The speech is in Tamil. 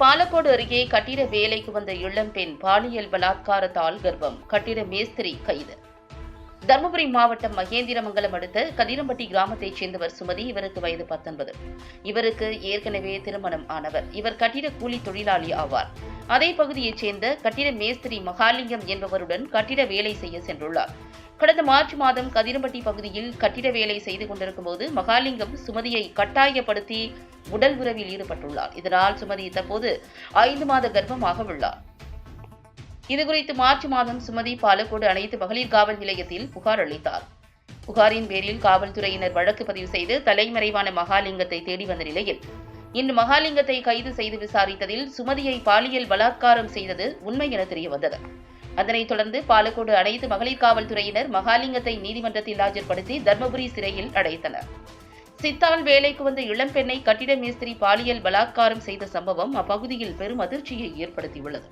பாலக்கோடு அருகே கட்டிட வேலைக்கு வந்த இளம்பெண் பாலியல் பலாத்காரத்தால் கர்ப்பம். கட்டிட மேஸ்திரி கைது. தருமபுரி மாவட்டம் மகேந்திரமங்கலம் அடுத்த கதிரம்பட்டி கிராமத்தைச் சேர்ந்தவர் சுமதி. இவருக்கு வயது பத்தொன்பது. இவருக்கு ஏற்கனவே திருமணம் ஆனவர். இவர் கட்டிட கூலி தொழிலாளி ஆவார். அதே பகுதியைச் சேர்ந்த கட்டிட மேஸ்திரி மகாலிங்கம் என்பவருடன் கட்டிட வேலை செய்ய சென்றுள்ளார். கடந்த மார்ச் மாதம் கதிரம்பட்டி பகுதியில் கட்டிட வேலை செய்து கொண்டிருக்கும் போது மகாலிங்கம் சுமதியை கட்டாயப்படுத்தி உடல் உறவில் ஈடுபட்டுள்ளார். இதனால் சுமதி தற்போது ஐந்து மாத கர்ப்பமாக உள்ளார். இதுகுறித்து மார்ச் மாதம் சுமதி பாலக்கோடு அனைத்து மகளிர் காவல் நிலையத்தில் புகார் அளித்தார். புகாரின் பேரில் காவல்துறையினர் வழக்கு பதிவு செய்து தலைமறைவான மகாலிங்கத்தை தேடி வந்த நிலையில் இன்று மகாலிங்கத்தை கைது செய்து விசாரித்ததில் சுமதியை பாலியல் பலாத்காரம் செய்தது உண்மை என தெரியவந்தது அதனைத் தொடர்ந்து பாலக்கோடு அனைத்து மகளிர் காவல்துறையினர் மகாலிங்கத்தை நீதிமன்றத்தில் ஆஜர்படுத்தி தர்மபுரி சிறையில் அடைத்தனர். சித்தால் வேலைக்கு வந்த இளம்பெண்ணை கட்டிட மேஸ்திரி பாலியல் பலாத்காரம் செய்த சம்பவம் அப்பகுதியில் பெரும் அதிர்ச்சியை ஏற்படுத்தியுள்ளது.